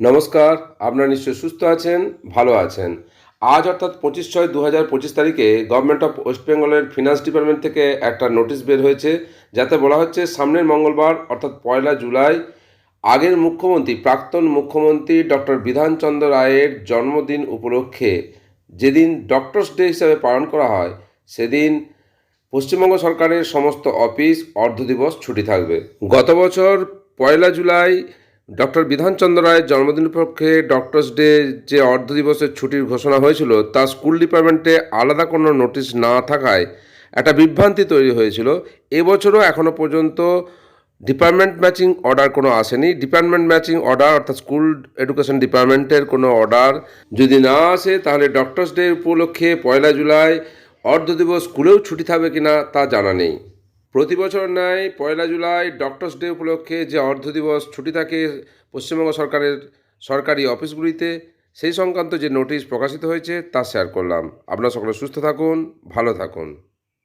নমস্কার, আপনারা নিশ্চয়ই সুস্থ আছেন, ভালো আছেন। আজ অর্থাৎ পঁচিশ ছয় দু হাজার পঁচিশ তারিখে গভর্নমেন্ট অফ ওয়েস্ট বেঙ্গলের ফিনান্স ডিপার্টমেন্ট থেকে একটা নোটিশ বের হয়েছে, যাতে বলা হচ্ছে সামনের মঙ্গলবার, অর্থাৎ পয়লা জুলাই, আগের মুখ্যমন্ত্রী, প্রাক্তন মুখ্যমন্ত্রী ডক্টর বিধানচন্দ্র রায়ের জন্মদিন উপলক্ষে যেদিন ডক্টরস ডে হিসাবে পালন করা হয়, সেদিন পশ্চিমবঙ্গ সরকারের সমস্ত অফিস, অর্ধ দিবস ছুটি থাকবে। গত বছর পয়লা জুলাই ডক্টর বিধানচন্দ্র রায়ের জন্মদিন উপলক্ষে ডক্টরস ডে যে অর্ধ দিবসের ছুটির ঘোষণা হয়েছিল, তা স্কুল ডিপার্টমেন্টে আলাদা কোনো নোটিশ না থাকায় একটা বিভ্রান্তি তৈরি হয়েছিল। এবছরও এখনও পর্যন্ত ডিপার্টমেন্ট ম্যাচিং অর্ডার কোনো আসেনি। ডিপার্টমেন্ট ম্যাচিং অর্ডার অর্থাৎ স্কুল এডুকেশন ডিপার্টমেন্টের কোনো অর্ডার যদি না আসে, তাহলে ডক্টরস ডে উপলক্ষে পয়লা জুলাই অর্ধ দিবস স্কুলেও ছুটি থাকবে কিনা তা জানা নেই। প্রতি বছর ন্যায় পয়লা জুলাই ডক্টরস ডে উপলক্ষে যে অর্ধ দিবস ছুটি থাকে পশ্চিমবঙ্গ সরকারের সরকারি অফিসগুলিতে, সেই সংক্রান্ত যে নোটিশ প্রকাশিত হয়েছে তা শেয়ার করলাম। আপনারা সকলে সুস্থ থাকুন, ভালো থাকুন।